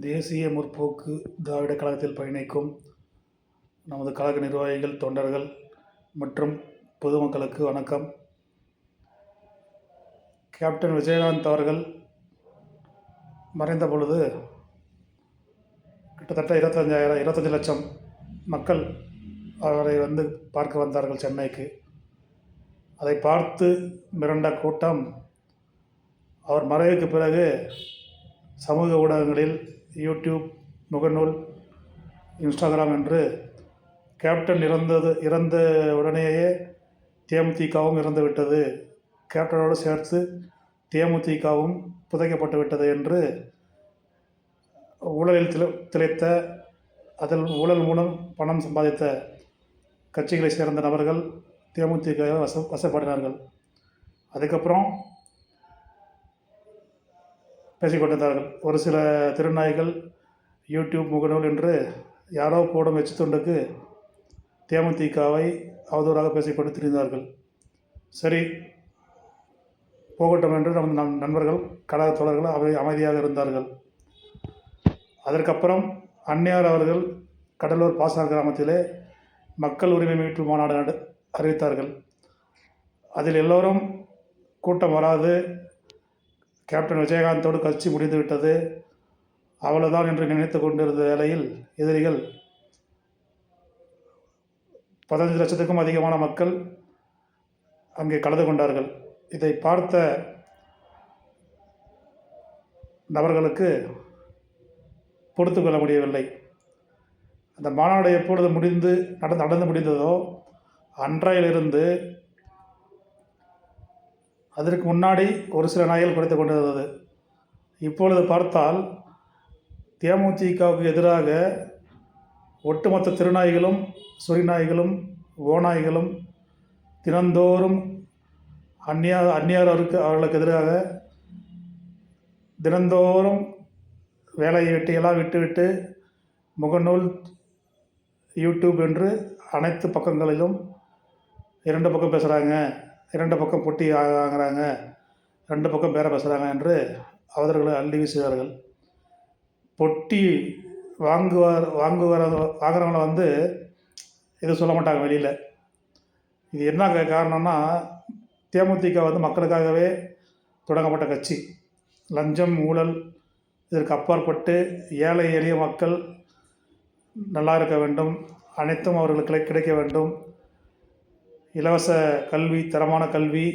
தேசிய முற்போக்கு திராவிடக் கழகத்தில் பயணிக்கும் நமது கழக நிர்வாகிகள் தொண்டர்கள் மற்றும் பொதுமக்களுக்கு வணக்கம். கேப்டன் விஜயகாந்த் அவர்கள் மறைந்த பொழுது கிட்டத்தட்ட இருபத்தஞ்சாயிரம் இருபத்தஞ்சி லட்சம் மக்கள் அவரை வந்து பார்க்க வந்தார்கள் சென்னைக்கு. அதை பார்த்து மிரண்ட கூட்டம் அவர் மறைவுக்கு பிறகு சமூக ஊடகங்களில் யூடியூப் முகநூல் இன்ஸ்டாகிராம் என்று கேப்டன் இறந்தது இறந்த உடனேயே தேமுதிகவும் இறந்து விட்டது. கேப்டனோடு சேர்த்து தேமுதிகவும் புதைக்கப்பட்டு விட்டது என்று ஊழலில் திளை திளைத்த அதில் ஊழல் மூலம் பணம் சம்பாதித்த கட்சிகளை சேர்ந்த நபர்கள் தேமுதிக வச வசப்படினார்கள் அதுக்கப்புறம் பேசிக்கொண்டிருந்தார்கள். ஒரு சில திருநாய்கள் யூடியூப் முகநூல் என்று யாரோ போடும் எச்சு துண்டுக்கு தேமுதிகவை அவதூறாக பேசிக்கொண்டு திரிந்தார்கள் சரி போகட்டும் என்று நம் நம் நண்பர்கள் கழக தோழர்கள் அவை அமைதியாக இருந்தார்கள். அதற்கப்புறம் அன்னையார் அவர்கள் கடலூர் பாசார் கிராமத்திலே மக்கள் உரிமை மீட்பு மாநாடு அறிவித்தார்கள். அதில் எல்லோரும் கூட்டம் வராது கேப்டன் விஜயகாந்தோடு கட்சி முடிந்து விட்டது அவ்வளவுதான் என்று நினைத்து கொண்டிருந்த வேளையில் எதிரிகள் பதினஞ்சு லட்சத்துக்கும் அதிகமான மக்கள் அங்கே கலந்து கொண்டார்கள். இதை பார்த்த நபர்களுக்கு பொறுத்து கொள்ள முடியவில்லை. அந்த மாநாடு எப்பொழுது முடிந்து நடந்து நடந்து முடிந்ததோ அன்றையிலிருந்து அதற்கு முன்னாடி ஒரு சில நாய்கள் குறைத்து கொண்டிருந்தது. இப்பொழுது பார்த்தால் தேமுதிகவுக்கு எதிராக ஒட்டுமொத்த திருநாய்களும் சுரிநாய்களும் ஓநாய்களும் தினந்தோறும் அந்நியார் அந்நியார் அவருக்கு அவர்களுக்கு எதிராக தினந்தோறும் வேலையை வெட்டியெல்லாம் விட்டுவிட்டு முகநூல் யூடியூப் என்று அனைத்து பக்கங்களிலும் இரண்டு பக்கம் பேசுகிறாங்க இரண்டு பக்கம் பொட்டி வாங்குறாங்க ரெண்டு பக்கம் பேர பேசுகிறாங்க என்று அவர்களை அள்ளி வீசுகிறார்கள். பொட்டி வாங்குவார் வாங்குவார் வாங்குறவங்கள வந்து எதுவும் சொல்ல மாட்டாங்க வெளியில். இது என்ன காரணம்னா தேமுதிக வந்து மக்களுக்காகவே தொடங்கப்பட்ட கட்சி. லஞ்சம் ஊழல் இதற்கு அப்பாற்பட்டு ஏழை எளிய மக்கள் நல்லா இருக்க வேண்டும் அனைத்தும் அவர்களுக்கு கிடைக்க வேண்டும். இலவச கல்வி தரமான கல்வி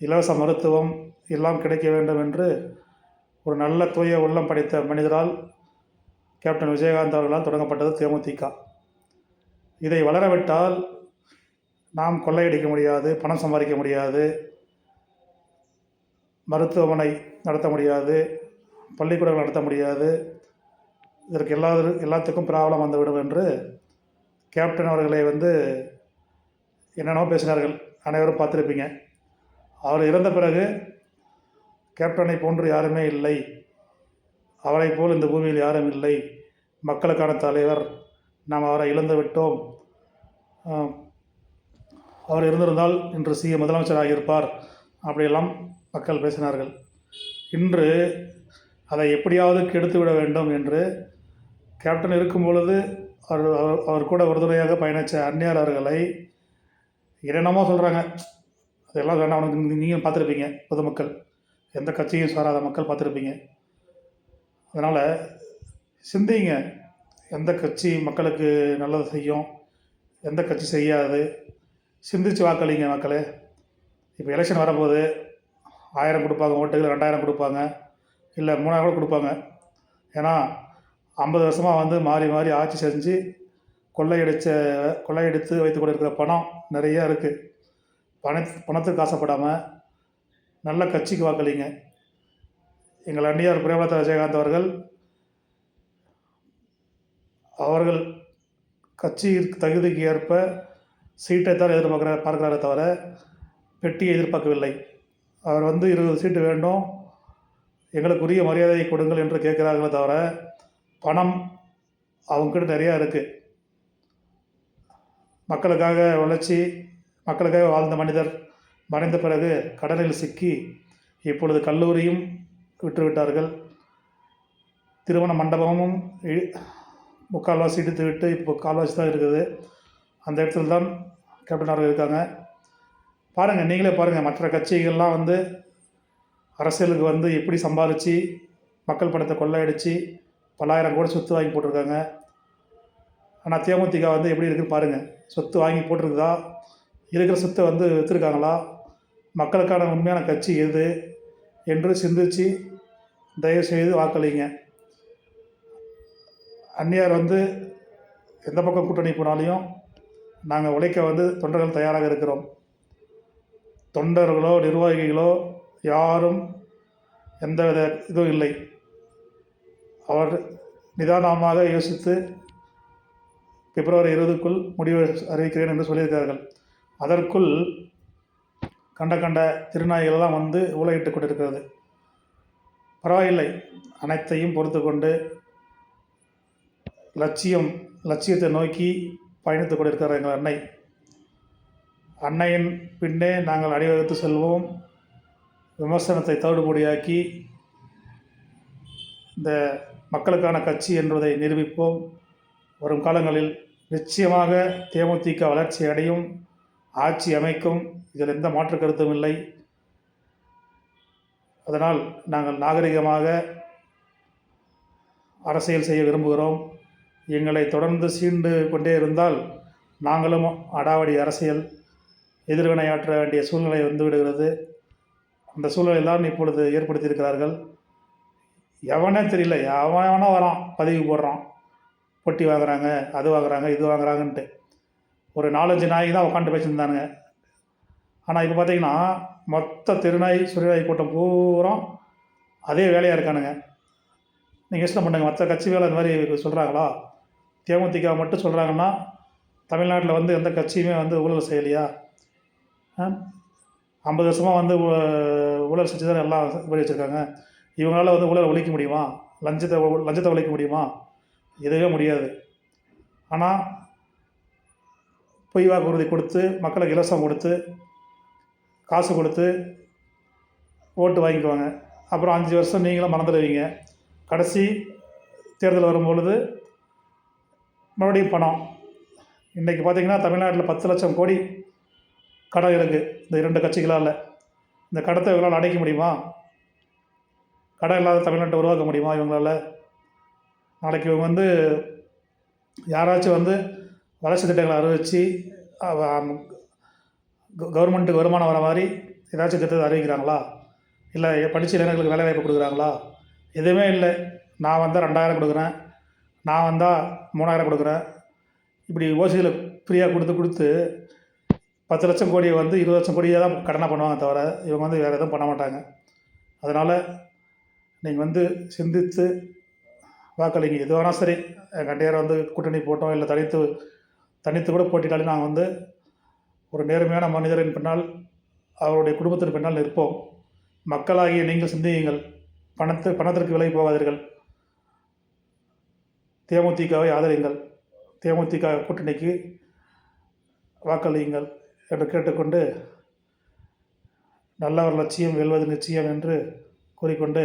இலவச மருத்துவம் எல்லாம் கிடைக்க வேண்டும் என்று ஒரு நல்ல தூய உள்ளம் படைத்த மனிதரால் கேப்டன் விஜயகாந்த் அவர்களால் தொடங்கப்பட்டது தேமுதிக. இதை வளரவிட்டால் நாம் கொள்ளையடிக்க முடியாது பணம் சம்பாதிக்க முடியாது மருத்துவமனை நடத்த முடியாது பள்ளிக்கூடங்கள் நடத்த முடியாது இதற்கு எல்லா எல்லாத்துக்கும் ப்ராப்ளம் வந்துவிடும் என்று கேப்டன் அவர்களை வந்து என்னென்னவோ பேசினார்கள். அனைவரும் பார்த்துருப்பீங்க. அவர் இறந்த பிறகு கேப்டனை போன்று யாருமே இல்லை. அவரைப் போல் இந்த பூமியில் யாரும் இல்லை. மக்களுக்கான தலைவர் நாம் அவரை இழந்து விட்டோம். அவர் இருந்திருந்தால் இன்று சிஎ முதலமைச்சராக இருப்பார் அப்படியெல்லாம் மக்கள் பேசினார்கள். இன்று அதை எப்படியாவது கெடுத்து விட வேண்டும் என்று கேப்டன் இருக்கும் பொழுது அவர் அவர் அவர் கூட உறுதுணையாக பயணித்த அந்நியாரர்களை என்னென்னமோ சொல்கிறாங்க அதெல்லாம் வேண்டாம் உனக்கு நீங்கள் பார்த்துருப்பீங்க பொதுமக்கள். எந்த கட்சியும் சாராத மக்கள் பார்த்துருப்பீங்க. அதனால் சிந்திங்க. எந்த கட்சி மக்களுக்கு நல்லது செய்யும்? எந்த கட்சி செய்யாது? சிந்திச்சு வாக்களிங்க மக்களே. இப்போ எலெக்ஷன் வரும்போது ஆயிரம் கொடுப்பாங்க ஓட்டுகள் ரெண்டாயிரம் கொடுப்பாங்க. இல்லை மூணாயிரம் கூட கொடுப்பாங்க. ஏன்னா ஐம்பது வருஷமாக வந்து மாறி மாறி ஆட்சி செஞ்சு கொள்ளையடிச்ச கொள்ளையடித்து வைத்து கொண்டு இருக்கிற பணம் நிறையா இருக்குது பண பணத்துக்கு ஆசைப்படாமல் நல்ல கட்சிக்கு வாக்களிங்க. எங்கள் அந்நியார் பிரேமலதா விஜயகாந்த் அவர்கள் அவர்கள் கட்சி தகுதிக்கு ஏற்ப சீட்டை தான் எதிர்பார்க்குற பார்க்குறாரே தவிர பெட்டியை எதிர்பார்க்கவில்லை. அவர் வந்து இருபது சீட்டு வேண்டும் எங்களுக்கு உரிய மரியாதையை கொடுங்கள் என்று கேட்குறாங்களே தவிர பணம் அவங்ககிட்ட நிறையா இருக்குது மக்களுக்காக உழைச்சி மக்களுக்காக வாழ்ந்த மனிதர் மறைந்த பிறகு கடலில் சிக்கி இப்பொழுது கல்லூரியும் விட்டுவிட்டார்கள். திருமண மண்டபமும் இ- முக்கால்வாசி இடித்து விட்டு இப்போ கால்வாசி தான் இருக்குது. அந்த இடத்துல தான் கேப்டன் அவர்கள் இருக்காங்க. பாருங்கள் நீங்களே பாருங்கள் மற்ற கட்சிகள்லாம் வந்து அரசியலுக்கு வந்து எப்படி சம்பாதிச்சு மக்கள் பணத்தை கொள்ளையடித்து பல்லாயிரம் கோடி சொத்து வாங்கி போட்டிருக்காங்க. ஆனால் தேமுதிக வந்து எப்படி இருக்குன்னு பாருங்கள் சொத்து வாங்கி போட்டிருக்குதா? இருக்கிற சொத்தை வந்து விற்றுருக்காங்களா மக்களுக்கான உண்மையான கட்சி எது என்று சிந்திச்சு தயவுசெய்து வாக்களிங்க. அந்நியார் வந்து எந்த பக்கம் கூட்டணி போனாலையும் நாங்கள் உழைக்க வந்து தொண்டர்கள் தயாராக இருக்கிறோம். தொண்டர்களோ நிர்வாகிகளோ யாரும் எந்தவித இதுவும் இல்லை. அவர் நிதானமாக யோசித்து பிப்ரவரி இருபதுக்குள் முடிவு அறிவிக்கிறேன் என்று சொல்லியிருக்கிறார்கள். அதற்குள் கண்ட கண்ட திருநாய்கள்லாம் வந்து ஊழையிட்டு கொண்டிருக்கிறது. பரவாயில்லை. அனைத்தையும் பொறுத்து கொண்டு லட்சியம் லட்சியத்தை நோக்கி பயணித்து கொண்டிருக்கிறார் எங்கள் அன்னை. அன்னையின் பின்னே நாங்கள் அணிவகுத்து செல்வோம். விமர்சனத்தை தவிடுபொடியாக்கி இந்த மக்களுக்கான கட்சி என்பதை நிரூபிப்போம். வரும் காலங்களில் நிச்சயமாக தேமுதிக வளர்ச்சி அடையும் ஆட்சி அமைக்கும். இதில் எந்த மாற்று கருத்தும் இல்லை. அதனால் நாங்கள் நாகரிகமாக அரசியல் செய்ய விரும்புகிறோம். எங்களை தொடர்ந்து சீண்டு கொண்டே இருந்தால் நாங்களும் அடாவடி அரசியல் எதிர்வினையாற்ற வேண்டிய சூழ்நிலை வந்து விடுகிறது. அந்த சூழ்நிலை தான் இப்பொழுது ஏற்படுத்தியிருக்கிறார்கள். எவனே தெரியல எவன் எவனோ வரான் பதிவு போடுறான். பொட்டி வாங்குறாங்க அது வாங்குறாங்க இது வாங்குறாங்கன்ட்டு. ஒரு நாலஞ்சு நாய் தான் உட்காந்து பேசியிருந்தானுங்க. ஆனால் இப்போ பார்த்தீங்கன்னா மொத்த திருநாய் சுரிநாய் கூட்டம் பூரா அதே வேலையாக இருக்கானுங்க. நீங்கள் யோசனை பண்ணுங்க மற்ற கட்சி வேலை இந்த மாதிரி சொல்கிறாங்களா தேமுதிக மட்டும் சொல்கிறாங்கன்னா தமிழ்நாட்டில் வந்து எந்த கட்சியுமே வந்து ஊழல் செய்யலையா? ஐம்பது வருஷமாக வந்து ஊழல் செஞ்சு தான் எல்லாம் உபயோகிச்சிருக்காங்க வச்சுருக்காங்க இவங்களால வந்து ஊழல் ஒழிக்க முடியுமா? லஞ்சத்தை லஞ்சத்தை ஒழிக்க முடியுமா? எதுவே முடியாது. ஆனால் பொய் வாக்குறுதி கொடுத்து மக்களுக்கு இலவசம் கொடுத்து காசு கொடுத்து ஓட்டு வாங்கிக்குவாங்க. அப்புறம் அஞ்சு வருஷம் நீங்களும் மறந்துடுவீங்க. கடைசி தேர்தல் வரும்பொழுது மறுபடியும் பணம். இன்றைக்கி பார்த்தீங்கன்னா தமிழ்நாட்டில் பத்து லட்சம் கோடி கடன் இருக்குது இந்த இரண்டு கட்சிகளால். இந்த கடத்தை இவங்களால் அடைக்க முடியுமா? கடன் இல்லாத தமிழ்நாட்டை உருவாக்க முடியுமா இவங்களால்? நாளைக்கு இவங்க வந்து யாராச்சும் வந்து வளர்ச்சி திட்டங்களை அறிவித்து கவர்மெண்ட்டுக்கு வருமானம் வர மாதிரி ஏதாச்சும் திட்டத்தை அறிவிக்கிறாங்களா? இல்லை படித்த இளைஞர்களுக்கு வேலை வாய்ப்பு கொடுக்குறாங்களா? எதுவுமே இல்லை. நான் வந்தால் ரெண்டாயிரம் கொடுக்குறேன். நான் வந்தால் மூணாயிரம் கொடுக்குறேன். இப்படி ஓசியில் ஃப்ரீயாக கொடுத்து கொடுத்து பத்து லட்சம் கோடியை வந்து இருபது லட்சம் கோடியை தான் கடனாக பண்ணுவாங்க தவிர இவங்க வந்து வேறு எதுவும் பண்ண மாட்டாங்க. அதனால் நீங்கள் வந்து சிந்தித்து வாக்களிங்க. எது வேணால் சரி கண்டையார் வந்து கூட்டணி போட்டோம் இல்லை தனித்து தனித்து கூட போட்டிட்டாலும் நாங்கள் வந்து ஒரு நேர்மையான மனிதரின் பின்னால் அவருடைய குடும்பத்தின் பின்னால் நிற்போம். மக்களாகிய நீங்கள் சிந்தியுங்கள். பணத்து பணத்திற்கு விலை போகாதீர்கள். தேமுதிகவை ஆதரியுங்கள் தேமுதிக கூட்டணிக்கு வாக்களியுங்கள் என்று கேட்டுக்கொண்டு நல்லவர் லட்சியம் வெல்வது நிச்சயம் என்று கூறிக்கொண்டு